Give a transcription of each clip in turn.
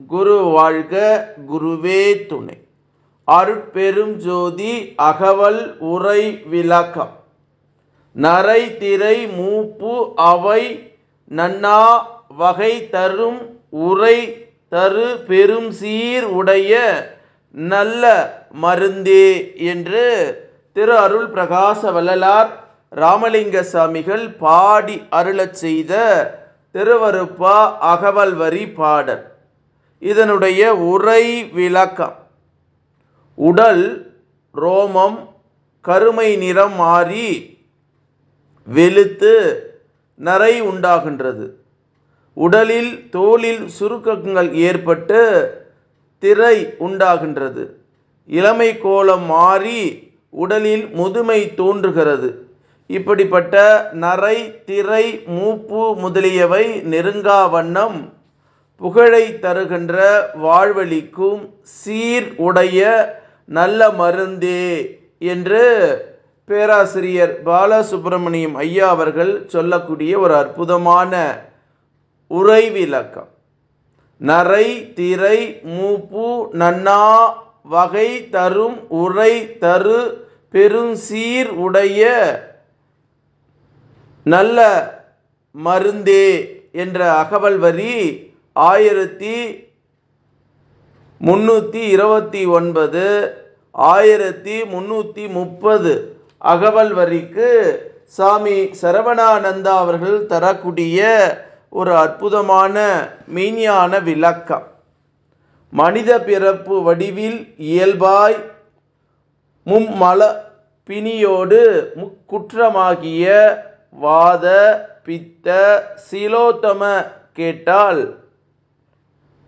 குரு வாழ்க குருவே துணை. அருட்பெரும் ஜோதி அகவல் உரை விளக்கம். நரை திரை மூப்பு அவை நன்னா வகை தரும் உரை தரு பெரும் சீர் உடைய நல்ல மருந்தே என்று திரு அருள் பிரகாச வள்ளலார் ராமலிங்க சாமிகள் பாடி அருளச் செய்த திருவருப்பா அகவல் வரி பாடல். இதனுடைய உரை விளக்கம். உடல் ரோமம் கருமை நிறம் மாறி வெளுத்து நரை உண்டாகின்றது. உடலில் தோலில் சுருக்கங்கள் ஏற்பட்டு திரை உண்டாகின்றது. இளமை கோலம் மாறி உடலில் முதுமை தோன்றுகிறது. இப்படிப்பட்ட நரை திரை மூப்பு முதலியவை நெருங்கா வண்ணம் புகழை தருகின்ற வாழ்வழிக்கும் சீர் உடைய நல்ல மருந்தே என்று பேராசிரியர் பாலசுப்பிரமணியம் ஐயா அவர்கள் சொல்லக்கூடிய ஒரு அற்புதமான உரை விளக்கம். நரை திரை மூப்பு நன்னா வகை தரும் உரை தரு பெருஞ்சீர் உடைய நல்ல மருந்தே என்ற அகவல் வரி ஆயிரத்தி முன்னூற்றி இருபத்தி ஒன்பது ஆயிரத்தி முன்னூற்றி முப்பது அகவல் வரிக்கு சாமி சரவணானந்தா அவர்கள் தரக்கூடிய ஒரு அற்புதமான மெய்ஞான விளக்கம். மனித பிறப்பு வடிவில் இயல்பாய் மும்மல பிணியோடு முக்குற்றமாகிய வாத பித்த சிலோத்தம கேட்டால்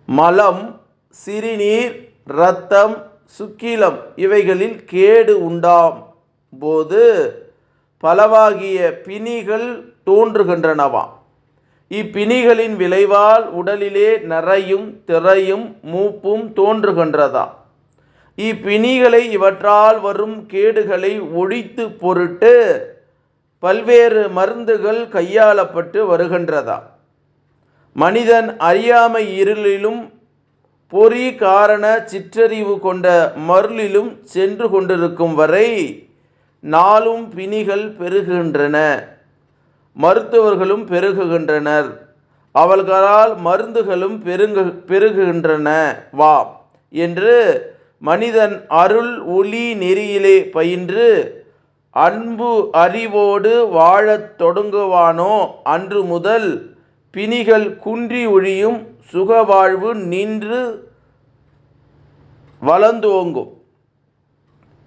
மலம் சிறுநீர் இரத்தம் சுக்கிலம் இவைகளில் கேடு உண்டாம் போது பலவாகிய பிணிகள் தோன்றுகின்றனவாம் இப்பிணிகளின் விளைவால் உடலிலே நரையும் திரையும் மூப்பும் தோன்றுகின்றதாம் இப்பிணிகளை இவற்றால் வரும் கேடுகளை ஒழித்து பொருட்டு பல்வேறு மருந்துகள் கையாளப்பட்டு வருகின்றதா? மனிதன் அறியாமை இருளிலும் பொறி காரண சிற்றறிவு கொண்ட மருளிலும் சென்று கொண்டிருக்கும் வரை நாளும் பிணிகள் பெருகுகின்றன. மருத்துவர்களும் பெருகுகின்றனர். அவர்களால் மருந்துகளும் பெருங்கு பெருகுகின்றன. வா என்று மனிதன் அருள் ஒளி நெறியிலே பயின்று அன்பு அறிவோடு வாழத் தொடங்குவானோ அன்று முதல் பிணிகள் குன்றி ஒழியும் சுகவாழ்வு நின்று வளர்ந்தோங்கும்.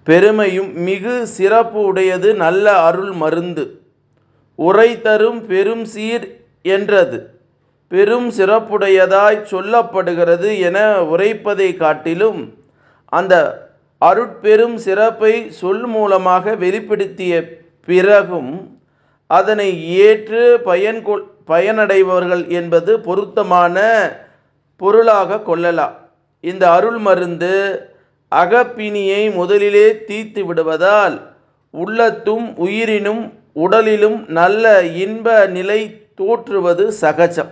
பெருமையும் மிகு சிறப்பு உடையது நல்ல அருள் மருந்து. உரை தரும் பெரும் சீர் என்றது. பெரும் சிறப்புடையதாய் சொல்லப்படுகிறது என உரைப்பதை காட்டிலும் அந்த அருட்பெரும் சிறப்பை சொல் மூலமாக வெளிப்படுத்திய பிறகும் அதனை ஏற்று பயன் கொள் பயனடைபவர்கள் என்பது பொருத்தமான பொருளாக கொள்ளலாம் இந்த அருள் மருந்து அகப்பிணியை முதலிலே தீர்த்து விடுவதால் உள்ளத்தும் உயிரினும் உடலிலும் நல்ல இன்ப நிலை தோற்றுவது சகஜம்.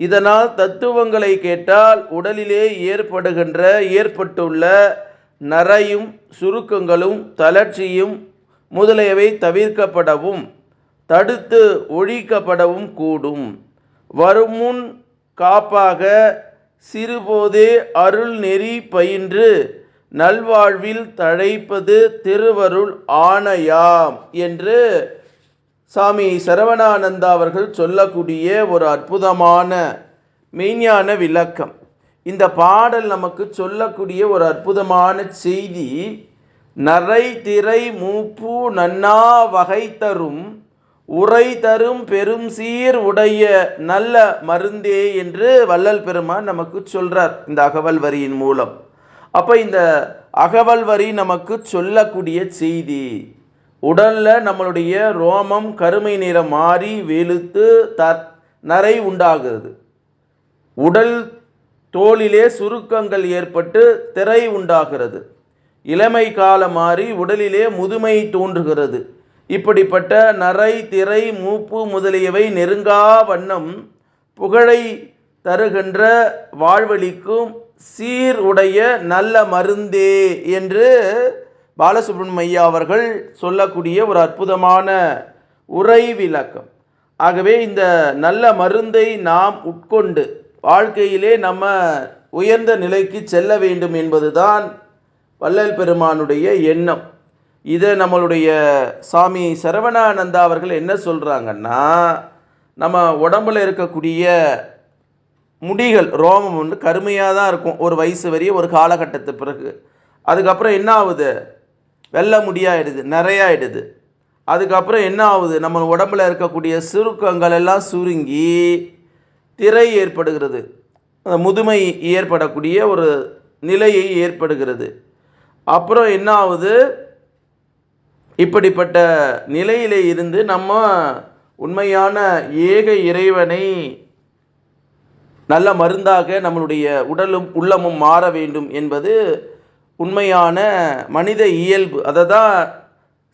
இதனால் தத்துவங்களை கேட்டால் உடலிலே ஏற்படுகின்ற ஏற்பட்டுள்ள நரையும் சுருக்கங்களும் தளர்ச்சியும் முதலியவை தவிர்க்கப்படவும் தடுத்து ஒழிக்கப்படவும் கூடும். வருமுன் காப்பாக சிறுபோதே அருள் நெறி பயின்று நல்வாழ்வில் தழைப்பது திருவருள் ஆணையாம் என்று சாமி சரவணானந்தா அவர்கள் சொல்லக்கூடிய ஒரு அற்புதமான மெய்ஞான விளக்கம். இந்த பாடல் நமக்கு சொல்லக்கூடிய ஒரு அற்புதமான செய்தி நரை திரை மூப்பு நன்னா வகை தரும் உரை தரும் பெரும் சீர் உடைய நல்ல மருந்தே என்று வள்ளல் பெருமான் நமக்கு சொல்றார் இந்த அகவல் வரியின் மூலம். அப்போ இந்த அகவல் வரி நமக்கு சொல்லக்கூடிய செய்தி உடல்ல நம்மளுடைய ரோமம் கருமை நிறம் மாறி வெளுத்து த நரை உண்டாகிறது. உடல் தோளிலே சுருக்கங்கள் ஏற்பட்டு திரை உண்டாகிறது. இளமை காலம் மாறி உடலிலே முதுமை தோன்றுகிறது. இப்படிப்பட்ட நரை திரை மூப்பு முதலியவை நெருங்கா வண்ணம் புகழை தருகின்ற வாழ்வழிக்கும் சீர் உடைய நல்ல மருந்தே என்று பாலசுப்ரமணியம் அவர்கள் சொல்லக்கூடிய ஒரு அற்புதமான உரை விளக்கம். ஆகவே இந்த நல்ல மருந்தை நாம் உட்கொண்டு வாழ்க்கையிலே நம்ம உயர்ந்த நிலைக்கு செல்ல வேண்டும் என்பதுதான் வள்ளல் பெருமானுடைய எண்ணம். இதை நம்மளுடைய சாமி சரவணானந்தா அவர்கள் என்ன சொல்கிறாங்கன்னா நம்ம உடம்புல இருக்கக்கூடிய முடிகள் ரோமம் வந்து கருமையாக தான் இருக்கும். ஒரு வயசு வரைய ஒரு காலகட்டத்து பிறகு. அதுக்கப்புறம் என்ன ஆகுது? வெள்ளை முடியாயிடுது நிறையாயிடுது. அதுக்கப்புறம் என்ன ஆகுது? நம்ம உடம்புல இருக்கக்கூடிய சுருக்கங்கள் எல்லாம் சுருங்கி திரை ஏற்படுகிறது. அந்த முதுமை ஏற்படக்கூடிய ஒரு நிலையை ஏற்படுகிறது. அப்புறம் என்ன ஆகுது? இப்படிப்பட்ட நிலையிலே இருந்து நம்ம உண்மையான ஏக இறைவனை நல்ல மருந்தாக நம்மளுடைய உடலும் உள்ளமும் மாற வேண்டும் என்பது உண்மையான மனித இயல்பு. அதை தான்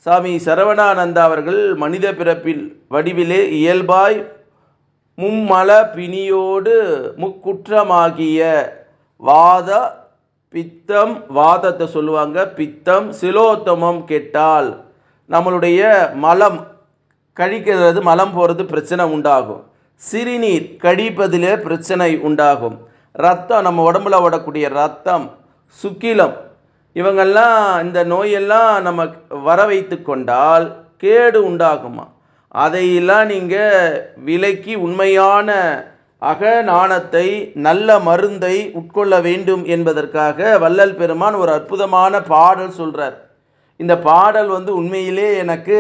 சாமி சரவணானந்தா அவர்கள் மனித பிறப்பில் வடிவிலே இயல்பாய் மும்மல பிணியோடு முக்குற்றமாகிய வாத பித்தம் வாதத்தை சொல்லுவாங்க. பித்தம் சிலோத்தமம் கெட்டால் நம்மளுடைய மலம் கழிக்கிறது மலம் போகிறது பிரச்சனை உண்டாகும். சிறுநீர் கழிப்பதிலே பிரச்சனை உண்டாகும். ரத்தம் நம்ம உடம்புல ஓடக்கூடிய ரத்தம் சுக்கிலம் இவங்கெல்லாம் இந்த நோயெல்லாம் நம்ம வர வைத்து கொண்டால் கேடு உண்டாகுமா? அதையெல்லாம் நீங்கள் விலக்கி உண்மையான அக நாணத்தை நல்ல மருந்தை உட்கொள்ள வேண்டும் என்பதற்காக வள்ளல் பெருமான் ஒரு அற்புதமான பாடல் சொல்கிறார் இந்த பாடல் வந்து உண்மையிலே எனக்கு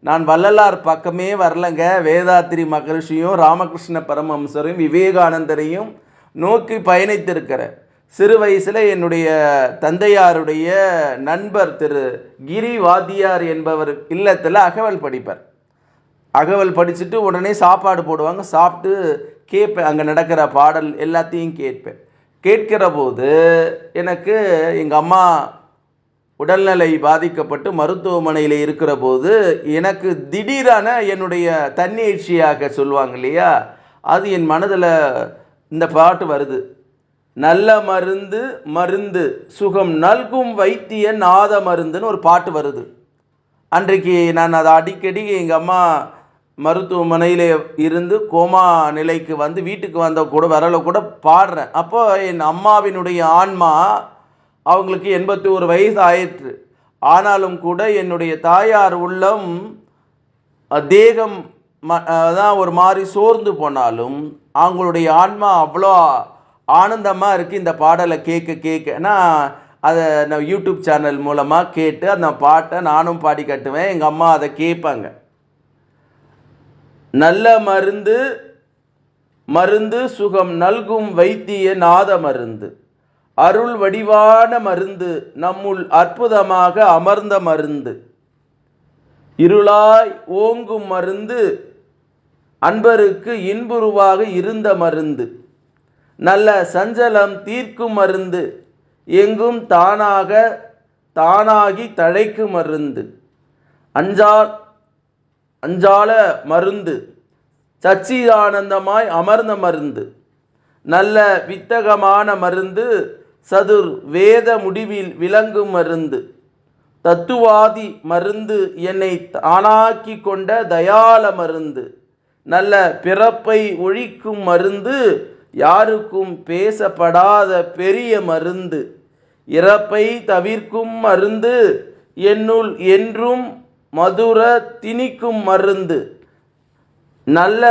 நான் வள்ளலார் பக்கமே வரலங்க. வேதாத்திரி மகர்ஷியும் ராமகிருஷ்ண பரமஹம்சரையும் விவேகானந்தரையும் நோக்கி பயணித்திருக்கிறேன் சிறு வயசில் என்னுடைய தந்தையாருடைய நண்பர் திரு கிரி வாத்தியார் என்பவர் இல்லத்தில் அகவல் படிப்பார். அகவல் படிச்சுட்டு உடனே சாப்பாடு போடுவாங்க. சாப்பிட்டு கேட்பேன். அங்கே நடக்கிற பாடல் எல்லாத்தையும் கேட்பேன். கேட்கிற போது எனக்கு எங்கள் அம்மா உடல்நிலை பாதிக்கப்பட்டு மருத்துவமனையில் இருக்கிற போது எனக்கு திடீரான என்னுடைய தன்னீழ்ச்சியாக சொல்லுவாங்க இல்லையா? அது என் மனதில் இந்த பாட்டு வருது. நல்ல மருந்து மருந்து. சுகம் நல்கும் வைத்திய நாத மருந்துன்னு ஒரு பாட்டு வருது. அன்றைக்கு நான் அதை அடிக்கடி எங்கள் அம்மா மருத்துவமனையில் இருந்து கோமா நிலைக்கு வந்து வீட்டுக்கு வந்த கூட வரல கூட பாடுறேன். அப்போ என் அம்மாவினுடைய ஆன்மா அவங்களுக்கு எண்பத்தி ஒரு வயசு ஆயிற்று ஆனாலும் கூட என்னுடைய தாயார் உள்ளம் தேகம் தான் ஒரு மாதிரி சோர்ந்து போனாலும் அவங்களுடைய ஆன்மா அவ்வளோ ஆனந்தமாக இருக்குது இந்த பாடலை கேட்க கேட்கனா அதை நான் யூடியூப் சேனல் மூலமாக கேட்டு அந்த பாட்டை நானும் பாடி கட்டுவேன். எங்கள் அம்மா அதை கேட்பாங்க. நல்ல மருந்து மருந்து சுகம் நல்கும் வைத்திய நாத மருந்து. அருள் வடிவான மருந்து நம்முள் அற்புதமாக அமர்ந்த மருந்து. இருளாய் ஓங்கும் மருந்து அன்பருக்கு இன்புருவாக இருந்த மருந்து. நல்ல சஞ்சலம் தீர்க்கும் மருந்து எங்கும் தானாக தானாகி தழைக்கும் மருந்து. அஞ்சா அஞ்சால மருந்து சச்சிதானந்தமாய் அமர்ந்த மருந்து. நல்ல வித்தகமான மருந்து சதுர் வேத முடிவில் விளங்கும் மருந்து தத்துவாதி மருந்து என்னை தானாக்கி கொண்ட தயால மருந்து. நல்ல பிறப்பை ஒழிக்கும் மருந்து யாருக்கும் பேசப்படாத பெரிய மருந்து. இறப்பை தவிர்க்கும் மருந்து என்னுள் என்றும் மதுர திணிக்கும் மருந்து. நல்ல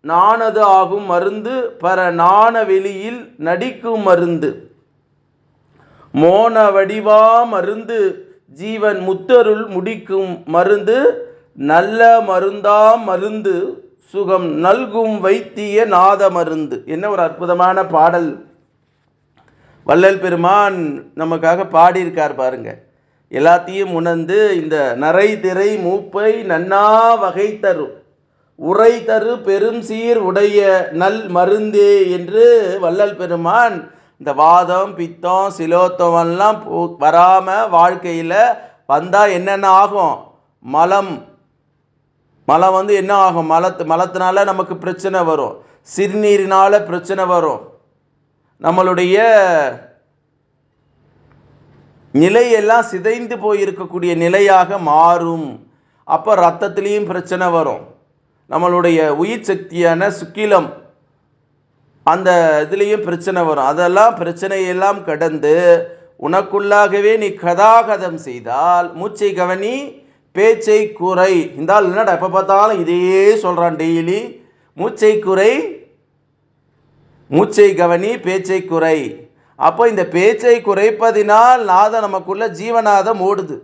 நாணது ஆகும் மருந்து பர நாண வெளியில் நடிக்கும் மருந்து. மோன வடிவா மருந்து ஜீவன் முத்தருள் முடிக்கும் மருந்து நல்ல மருந்தா மருந்து சுகம் நல்கும் வைத்திய நாத மருந்து. என்ன ஒரு அற்புதமான பாடல். வள்ளல் பெருமான் நமக்காக பாடியிருக்கார் பாருங்க. எல்லாத்தையும் உணர்ந்து இந்த நரை திரை மூப்பை நன்னா வகை தரும் உரை தரு பெரும் சீர் உடைய நல் மருந்தே என்று வள்ளல் பெருமான் இந்த வாதம் பித்தம் சிலோத்தமெல்லாம் வராமல் வாழ்க்கையில் வந்தால் என்னென்ன ஆகும்? மலம். மலம் வந்து என்ன ஆகும்? மலத்து மலத்தினால நமக்கு பிரச்சனை வரும். சிறுநீரினால் பிரச்சனை வரும். நம்மளுடைய நிலையெல்லாம் சிதைந்து போயிருக்கக்கூடிய நிலையாக மாறும். அப்போ ரத்தத்துலேயும் பிரச்சனை வரும். நம்மளுடைய உயிர் சக்தியான சுக்கிலம் அந்த இதுலேயும் பிரச்சனை வரும். அதெல்லாம் பிரச்சனையெல்லாம் கடந்து உனக்குள்ளாகவே நீ கதாகதம் செய்தால் மூச்சை கவனி பேச்சை குறை இந்த என்னடா எப்போ பார்த்தாலும் இதையே சொல்கிறான் டெய்லி. மூச்சை குறை மூச்சை கவனி பேச்சை குறை அப்போ இந்த பேச்சை குறைப்பதினால் நாதம் நமக்குள்ள ஜீவநாதம் ஓடுது.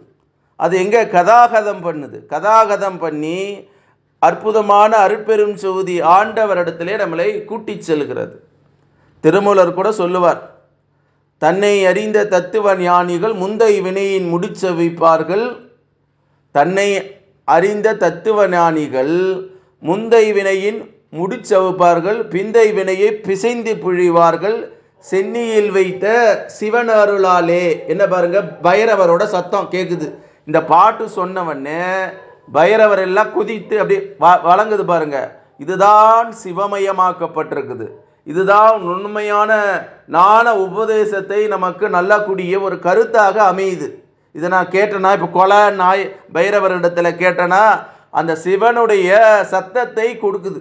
அது எங்கே? கதாகதம் பண்ணுது. கதாகதம் பண்ணி அற்புதமான அருட்பெரும் சோதி ஆண்டவரிடத்திலே நம்மளை கூட்டிச் செல்கிறது. திருமூலர் கூட சொல்லுவார் தன்னை அறிந்த தத்துவ ஞானிகள் முந்தை வினையின் முடிச்சவிப்பார்கள் தன்னை அறிந்த தத்துவ ஞானிகள் முந்தை வினையின் முடிச்சவுப்பார்கள் பிந்தை வினையை பிசைந்து புழிவார்கள். சென்னியில் வைத்த சிவன் அருளாலே என்ன பாருங்க பைரவரோட சத்தம் கேட்குது இந்த பாட்டு சொன்னவொடனே பைரவர் எல்லாம் குதித்து அப்படியே வ வழங்குது பாருங்க. இதுதான் சிவமயமாக்கப்பட்டிருக்குது. இதுதான் உண்மையான ஞான உபதேசத்தை நமக்கு நல்லக்கூடிய ஒரு கருத்தாக அமையுது. இதை நான் கேட்டேன்னா இப்போ கொலை நாய் பைரவரிடத்தில் கேட்டேன்னா அந்த சிவனுடைய சத்தத்தை கொடுக்குது.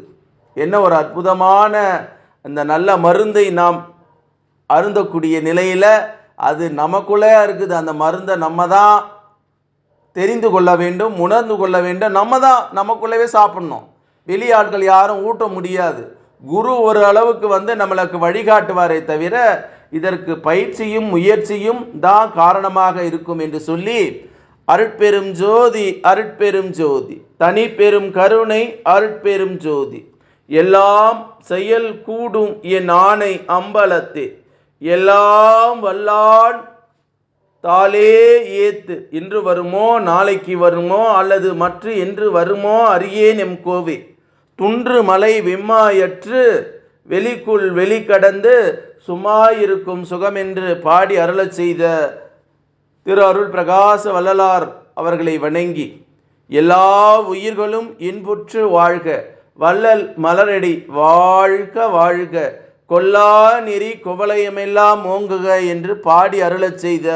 என்ன ஒரு அற்புதமான அந்த நல்ல மருந்தை நாம் அருந்தக்கூடிய நிலையில் அது நமக்குள்ளே இருக்குது. அந்த மருந்தை நம்ம தான் தெரிந்து கொள்ள வேண்டும் உணர்ந்து கொள்ள வேண்டும். நம்ம தான் நமக்குள்ளவே சாப்பிட்ணும். வெளியாட்கள் யாரும் ஊட்ட முடியாது. குரு ஒரு அளவுக்கு வந்து நம்மளுக்கு வழிகாட்டுவாரே தவிர இதற்கு பயிற்சியும் முயற்சியும் தான் காரணமாக இருக்கும் என்று சொல்லி அருட்பெரும் ஜோதி அருட்பெரும் ஜோதி தனி பெரும் கருணை அருட்பெரும் ஜோதி எல்லாம் செயல் கூடும் என் ஆணை அம்பலத்தே எல்லாம் வல்லான் தாளே ஏத்து இன்று வருமோ நாளைக்கு வருமோ அல்லது மற்ற என்று வருமோ அறியேன் எம் கோவே. துன்று மலை விம்மாயற்று வெளிக்குள் வெளிக்கடந்து சுகம் என்று பாடி அருளச் செய்த திரு அருள் பிரகாச வள்ளலார் அவர்களை வணங்கி எல்லா உயிர்களும் இன்புற்று வாழ்க வள்ளல் மலரடி வாழ்க வாழ்க கொல்லா நெறி குவளையமெல்லாம் ஓங்குக என்று பாடி அருளச் செய்த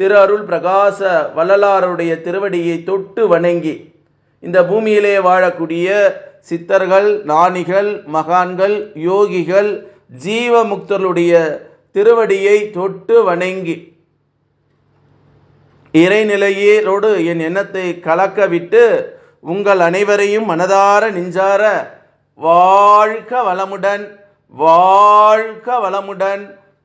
திரு அருள் பிரகாச வள்ளலாருடைய திருவடியை தொட்டு வணங்கி இந்த பூமியிலே வாழக்கூடிய சித்தர்கள் ஞானிகள் மகான்கள் யோகிகள் ஜீவமுக்தர்களுடைய திருவடியை தொட்டு வணங்கி இறைநிலையரோடு என் எண்ணத்தை கலக்க விட்டு உங்கள் அனைவரையும் மனதார நெஞ்சார வாழ்க வளமுடன் வாழ்க வளமுடன்.